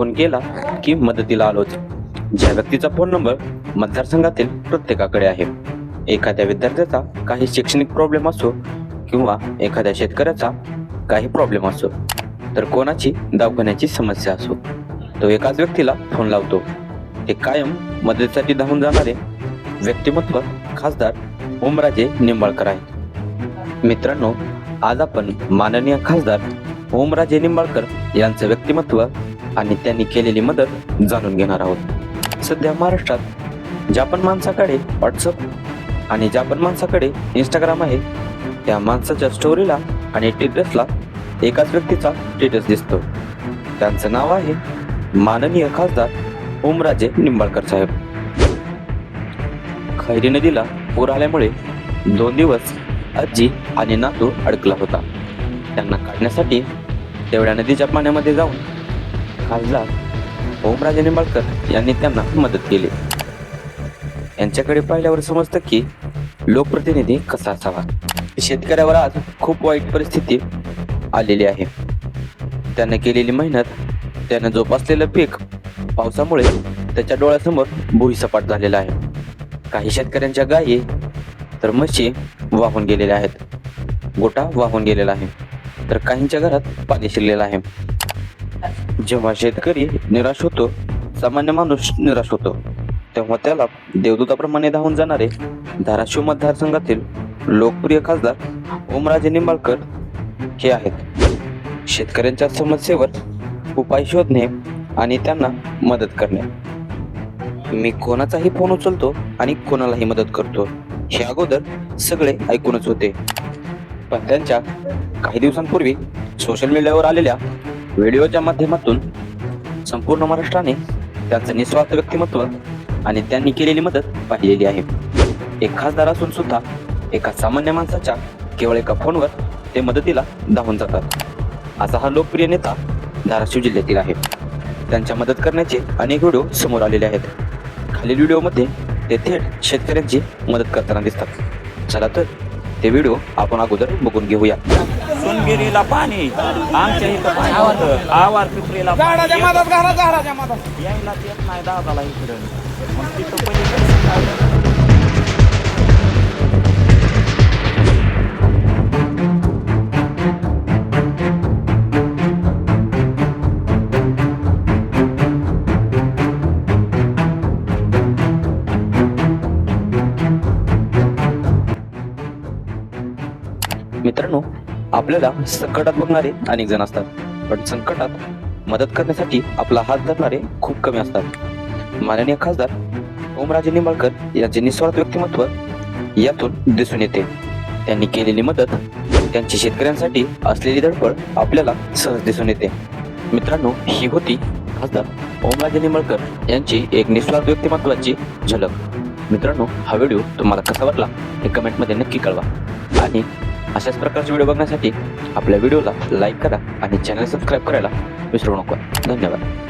Phone केला की मदतीला आलोच ज्या व्यक्तीचा फोन नंबर मतदारसंघातील प्रत्येकाकडे आहे. एखाद्या विद्यार्थ्याचा काही शैक्षणिक प्रॉब्लेम असो किंवा एखाद्या शेतकऱ्याचा काही प्रॉब्लेम असो तर कोणाची दवाखान्याची समस्या असो तो एकाच व्यक्तीला फोन लावतो. ते कायम मदतीसाठी धावून जाणारे व्यक्तिमत्व खासदार ओमराजे निंबाळकर आहेत. मित्रांनो आज आपण माननीय खासदार ओमराजे निंबाळकर यांचं व्यक्तिमत्व आणि त्यांनी केलेली मदत जाणून घेणार आहोत. सध्या महाराष्ट्रात जापान माणसाकडे व्हॉट्सअप आणि जापान माणसाकडे इंस्टाग्राम आहे. त्या माणसाच्या स्टोरीला आणि टेटसला एकाच व्यक्तीचा स्टेटस दिसतो. त्यांचं नाव आहे माननीय खासदार ओमराजे निंबाळकर साहेब. खैरी नदीला पूर आल्यामुळे दोन दिवस आजी आणि नातू अडकला होता. त्यांना काढण्यासाठी तेवढ्या नदीच्या पाण्यामध्ये जाऊन खासदार ओमराजे निंबाळकर यांनी त्यांना मदत केली. यांच्याकडे पाहिल्यावर समजतं की लोकप्रतिनिधी कसा असावा? शेतकऱ्यावर आज खूप वाईट परिस्थिती आलेली आहे. त्याने केलेली मेहनत त्याने जोपासलेलं पीक पावसामुळे त्याच्या डोळ्यासमोर भुईसपाट झालेला आहे. काही शेतकऱ्यांच्या गायी तर म्हशी वाहून गेलेल्या आहेत. गोटा वाहून गेलेला आहे. तर काहींच्या घरात पाणी शिरलेलं आहे. जेव्हा शेतकरी निराश होतो सामान्य माणूस निराश होतो तेव्हा त्याला देवदूताप्रमाणे धावून जाणारे धाराशिव मतदारसंघातील लोकप्रिय खासदार ओमराजे निंबाळकर हे आहेत. शेतकऱ्यांच्या समस्येवर उपाय शोधणे आणि त्यांना मदत करणे. मी कोणाचाही फोन उचलतो आणि कोणालाही मदत करतो हे अगोदर सगळे ऐकूनच होते. पण त्यांच्या काही दिवसांपूर्वी सोशल मीडियावर आलेल्या व्हिडिओच्या माध्यमातून संपूर्ण महाराष्ट्राने त्यांचं निस्वार्थ व्यक्तिमत्व आणि त्यांनी केलेली मदत पाहिलेली आहे. एक खासदार असून सुद्धा एका सामान्य माणसाच्या केवळ एका फोनवर ते मदतीला धावून जातात. असा हा लोकप्रिय नेता धाराशिव जिल्ह्यातील आहे. त्यांच्या मदत करण्याचे अनेक व्हिडिओ समोर आलेले आहेत. खालील व्हिडिओमध्ये ते थेट शेतकऱ्यांची मदत करताना दिसतात. चला तर ते व्हिडिओ आपण अगोदर बघून घेऊया. सोनगिरीला पाणी आमच्या इथं पाणी होतं. आवार पिपरीला झाडाच्या झाडाच्या मातात यायला येत नाही दादाला इकडं. मग तिथं पलीकडे मित्रांनो आपल्याला संकटात बघणारे अनेक जण असतात. पण संकटात मदत करण्यासाठी आपला हात धरणारे खूप कमी असतात. माननीय खासदार ओमराजे निंबाळकर यांचे निस्वार्थ व्यक्तिमत्व यातून दिसून येते. त्यांनी केलेली मदत त्यांची शेतकऱ्यांसाठी असलेली धडपड आपल्याला सहज दिसून येते. मित्रांनो ही होती खासदार ओमराजे निंबाळकर यांची एक निस्वार्थ व्यक्तिमत्वाची झलक. मित्रांनो हा व्हिडिओ तुम्हाला कसा वाटला हे कमेंटमध्ये नक्की कळवा. आणि अशाच प्रकारचे व्हिडिओ बघण्यासाठी आपल्या व्हिडिओला लाईक करा आणि चॅनल सबस्क्राईब करायला विसरू नका. धन्यवाद.